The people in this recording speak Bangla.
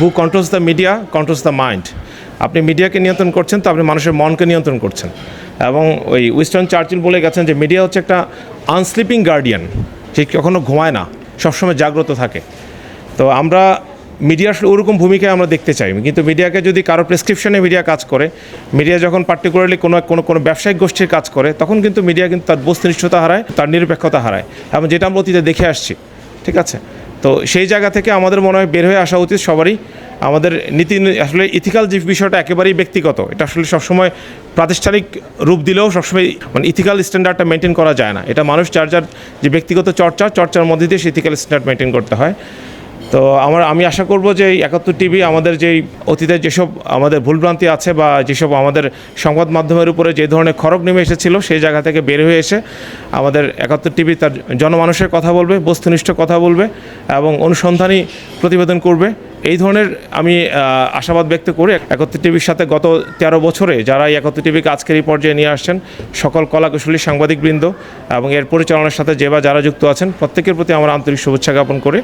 Who controls the media controls the mind আপনি মিডিয়াকে নিয়ন্ত্রণ করছেন, তো আপনি মানুষের মনকে নিয়ন্ত্রণ করছেন। এবং ওই উইস্টন চার্চিল বলে গেছেন যে মিডিয়া হচ্ছে একটা আনস্লিপিং গার্ডিয়ান সে কখনো ঘুমায় না, সবসময় জাগ্রত থাকে। তো আমরা মিডিয়া আসলে ওরকম ভূমিকায় আমরা দেখতে চাই। কিন্তু মিডিয়াকে যদি কারও প্রেসক্রিপশনে মিডিয়া কাজ করে মিডিয়া যখন পার্টিকুলারলি কোনো কোনো কোনো ব্যবসায়িক গোষ্ঠীর কাজ করে, তখন কিন্তু মিডিয়া কিন্তু তার বস্তুনিষ্ঠতা হারায়, তার নিরপেক্ষতা হারায়। এবং যেটা আমরা অতীতে দেখে আসছি, ঠিক আছে? তো সেই জায়গা থেকে আমাদের মনে হয় বের হয়ে আসা উচিত সবারই। আমাদের নীতি আসলে ইথিক্যাল যে বিষয়টা একেবারেই ব্যক্তিগত, এটা আসলে সবসময় প্রাতিষ্ঠানিক রূপ দিলেও সবসময় মানে ইথিক্যাল স্ট্যান্ডার্ডটা মেনটেন করা যায় না। এটা মানুষ চার্জার যে ব্যক্তিগত চর্চা, চর্চার মধ্যে দিয়ে সে ইথিক্যাল স্ট্যান্ডার্ড মেনটেন করতে হয়। তো আমার আমি আশা করব যে একাত্তর টিভি আমাদের যেই অতীতের যেসব আমাদের ভুলভ্রান্তি আছে বা যেসব আমাদের সংবাদ মাধ্যমের উপরে যে ধরনের খরক নেমে এসেছিল, সেই জায়গা থেকে বের হয়ে এসে আমাদের একাত্তর টিভি তার জনমানুষের কথা বলবে, বস্তুনিষ্ঠ কথা বলবে এবং অনুসন্ধানী প্রতিবেদন করবে। এই ধরনের আমি আশাবাদ ব্যক্ত করি একাত্তর টিভির সাথে গত তেরো বছরে যারা এই একাত্তর টিভিকে আজকের এই পর্যায়ে নিয়ে আসছেন, সকল কলাকুশলী সাংবাদিকবৃন্দ এবং এর পরিচালনার সাথে যে বা যারা যুক্ত আছেন, প্রত্যেকের প্রতি আমার আন্তরিক শুভেচ্ছা জ্ঞাপন করে।